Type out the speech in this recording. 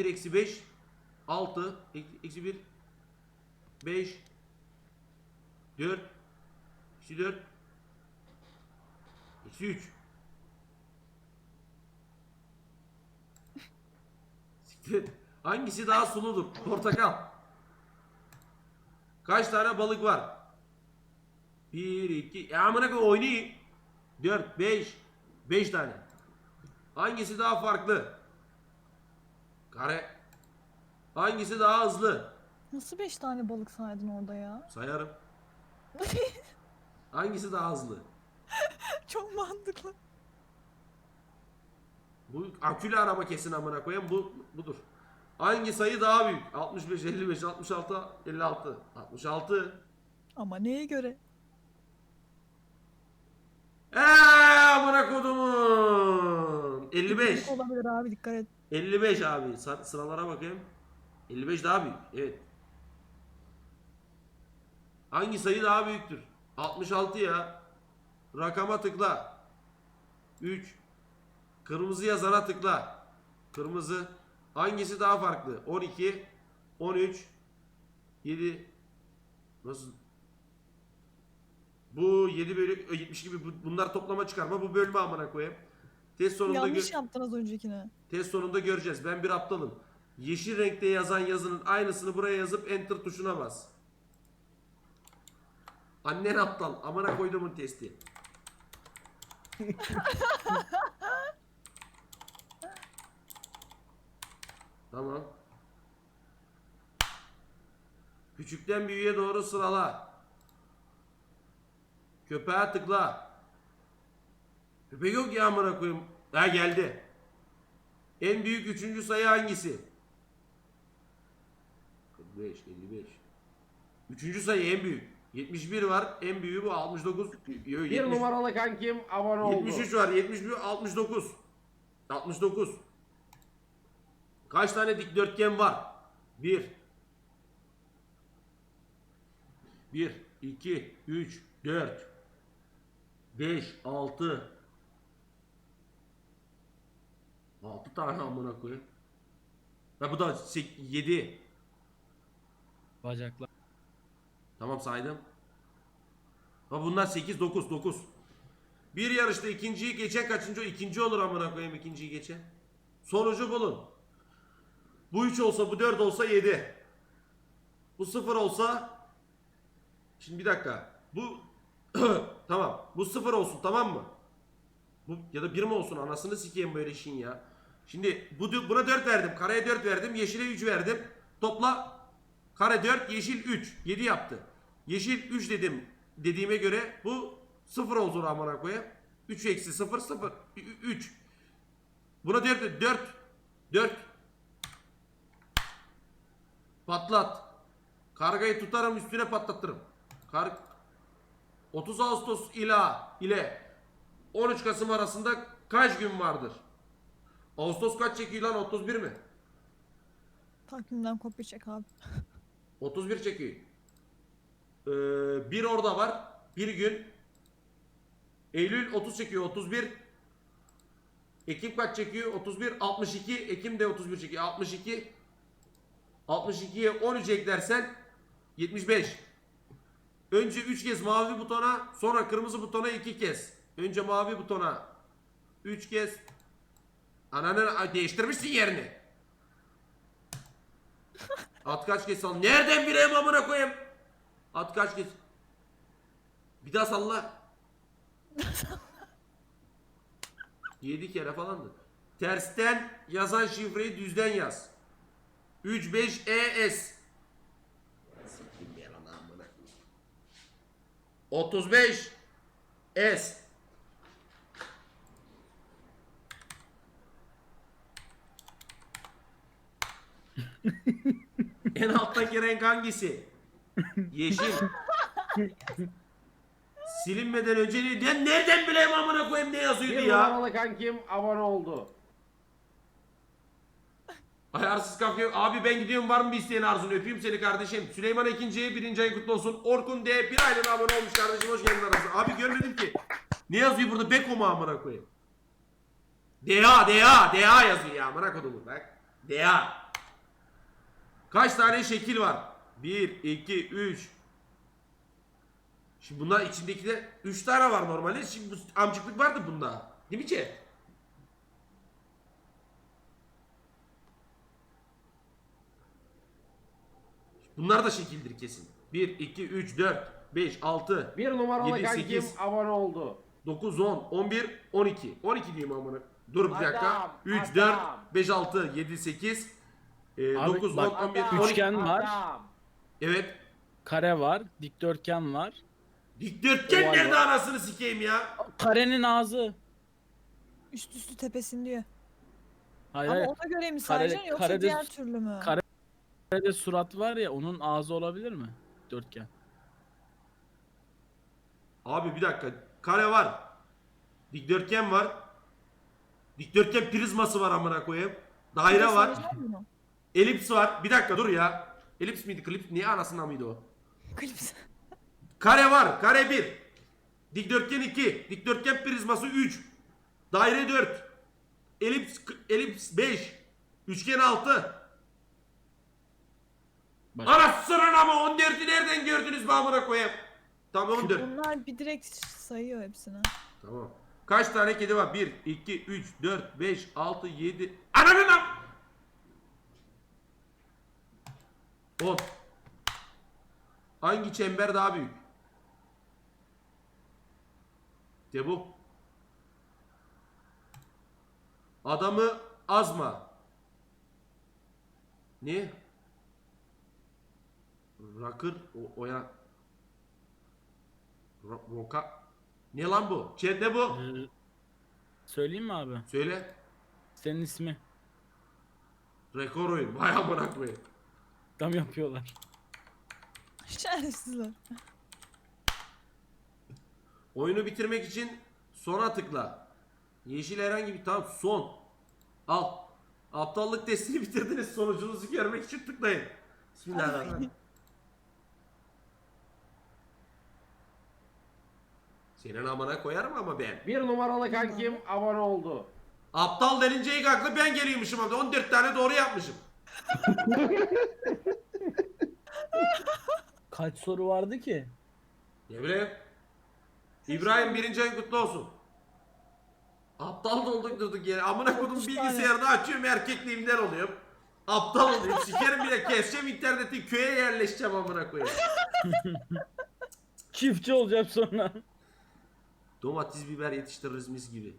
11 eksi 5 6 eksi 1 5 4 eksi 4 eksi 3 Siktir. Hangisi daha suludur? Portakal. Kaç tane balık var? 1 2 Ya amına koy oynayın. 4 5 5 tane. Hangisi daha farklı? Kare. Hangisi daha hızlı? Nasıl 5 tane balık saydın orada ya? Sayarım. Hangisi daha hızlı? Çok mantıklı. Bu akülü araba kesin amına koyayım bu budur. Hangi sayı daha büyük? 65, 55, 66, 56. 66. Ama neye göre? Eee amına kodumun. 55. Olabilir abi dikkat et. 55 abi. Sa- Sıralara bakayım. 55 daha büyük. Evet. Hangi sayı daha büyüktür? 66 ya. Rakama tıkla. 3. Kırmızı yazana tıkla. Kırmızı. Hangisi daha farklı? 12, 13, 7. Nasıl? Bu 7 bölü 70 gibi bu- bunlar toplama çıkarma bu bölme amına koyayım. Test sonunda gö- Yanlış yaptın az öncekine. Test sonunda göreceğiz. Ben bir aptalım. Yeşil renkte yazan yazının aynısını buraya yazıp enter tuşuna bas. Annen aptal. Amına koyduğumun testi. tamam. Küçükten büyüğe doğru sırala. Köpeğe tıkla. Köpek yok ya amına koyayım. Ha geldi. En büyük üçüncü sayı hangisi? 45, 55. Üçüncü sayı en büyük. 71 var. En büyüğü bu 69. Yo, Bir 70 numaralı kankim abone oldu. 73 var. 71, 69. 69. Kaç tane dikdörtgen var? 1 1 2 3 4 5 6 6 tane amına koyayım. Ha bu da 7. Bacaklar. Tamam saydım. Ha bunlar 8 9 9. Bir yarışta ikinciyi geçen kaçıncı? ikinci olur amına koyayım ikinciyi geçen. Sonucu bulun. Bu 3 olsa bu 4 olsa 7. Bu 0 olsa Şimdi bir dakika. Bu tamam. Bu 0 olsun tamam mı? Bu ya da 1 mi olsun anasını sikeyim böyle işin ya. Şimdi bu buna 4 verdim. Kareye 4 verdim. Yeşile 3 verdim. Topla Kare 4, yeşil 3. 7 yaptı. Yeşil 3 dedim dediğime göre bu 0 oldu amına koyayım. 3 eksi 0 0 3. Buna 4 4 4 Patlat. Kargayı tutarım üstüne patlatırım. Kar 30 Ağustos ila ile 13 Kasım arasında kaç gün vardır? Ağustos kaç çekiyor lan? 31 mi? Takvimden kopya çek abi. 31 çekiyor. Ee, bir orada var. Bir gün. Eylül 30 çekiyor. 31. Ekim kaç çekiyor? 31. 62. Ekim de 31 çekiyor. 62. 62'ye 13 eklersen 75. Önce 3 kez mavi butona, sonra kırmızı butona 2 kez. Önce mavi butona 3 kez. Ananı değiştirmişsin yerini. At kaç kez sal. Nereden bileyim amına koyayım? At kaç kez. Bir daha salla. 7 kere falandı. Tersten yazan şifreyi düzden yaz. 35 ES. Sikeyim ben ana amına. 35 S. en alttaki renk hangisi? Yeşil. Silinmeden önce ne? Nereden bileyim amına koyayım ne yazıyordu Bir ya? numaralı kankim abone oldu. Ayarsız kalkıyor. Abi ben gidiyorum var mı bir isteyen Arzun? Öpeyim seni kardeşim. Süleyman ikinciye birinci ayın kutlu olsun. Orkun D bir aylığına abone olmuş kardeşim. Hoş geldin arasına. Abi görmedim ki. Ne yazıyor burada? Beko mu amına koyayım? DA DA DA yazıyor ya amına kodumu bak. DA. Kaç tane şekil var? 1, 2, 3. Şimdi bunlar içindeki de 3 tane var normalde. Şimdi bu amcıklık vardı bunda. Değil mi ki? Bunlar da şekildir kesin. 1, 2, 3, 4, 5, 6, Bir numaralı Yedi, kankim sekiz. abone oldu. 9, 10, 11, 12. 12 diyeyim amına. Dur bir dakika. Adam, 3, adam. 4, 5, 6, 7, 8, e, Abi 9, 10, bak, 11, Adam, 12. Üçgen var. adam. Evet. Kare var, dikdörtgen var. Dikdörtgen Oval nerede var. anasını sikeyim ya? Karenin ağzı. Üst üstü tepesin diyor. Hayır Ama hayır. ona göre mi Kare- sayacaksın yoksa karede- diğer türlü mü? kare- Karede surat var ya onun ağzı olabilir mi? Dörtgen. Abi bir dakika. Kare var. Dikdörtgen var. Dikdörtgen prizması var amına koyayım. Daire var. Elips var. Bir dakika dur ya. Elips miydi? Klips niye anasından mıydı o? Klips. Kare var. Kare 1. Dikdörtgen 2. Dikdörtgen prizması 3. Daire 4. Elips elips 5. Üçgen 6. Bak. Anasının ama 14'ü nereden gördünüz be amına koyayım? Tamam 14. Bunlar bir direkt sayıyor hepsini. Tamam. Kaç tane kedi var? 1, 2, 3, 4, 5, 6, 7. Ananın am... 10. Hangi çember daha büyük? De bu. Adamı azma. Ne? Rakır o, oya. Ro- Roka. Ne lan bu? Chat ne bu? Ee, Söyleyeyim mi abi? Söyle. Senin ismi. Rekor oyun. Vay amına koyayım. Tam yapıyorlar. Şerefsizler. Oyunu bitirmek için sona tıkla. Yeşil herhangi bir tamam son. Al. Aptallık testini bitirdiniz. Sonucunuzu görmek için tıklayın. Bismillahirrahmanirrahim. Senin amına koyarım ama ben. Bir numaralı kankim abone oldu. Aptal denince ilk aklı ben geliyormuşum abi. 14 tane doğru yapmışım. Kaç soru vardı ki? Ne bileyim. İbrahim birinci ayın kutlu olsun. Aptal da olduk durduk yere. Amına kodum bilgisayarını açıyorum erkekliğimden oluyorum. Aptal oluyorum. Sikerim bile keseceğim interneti köye yerleşeceğim amına koyayım. Çiftçi olacağım sonra. Domates biber yetiştiririz mis gibi.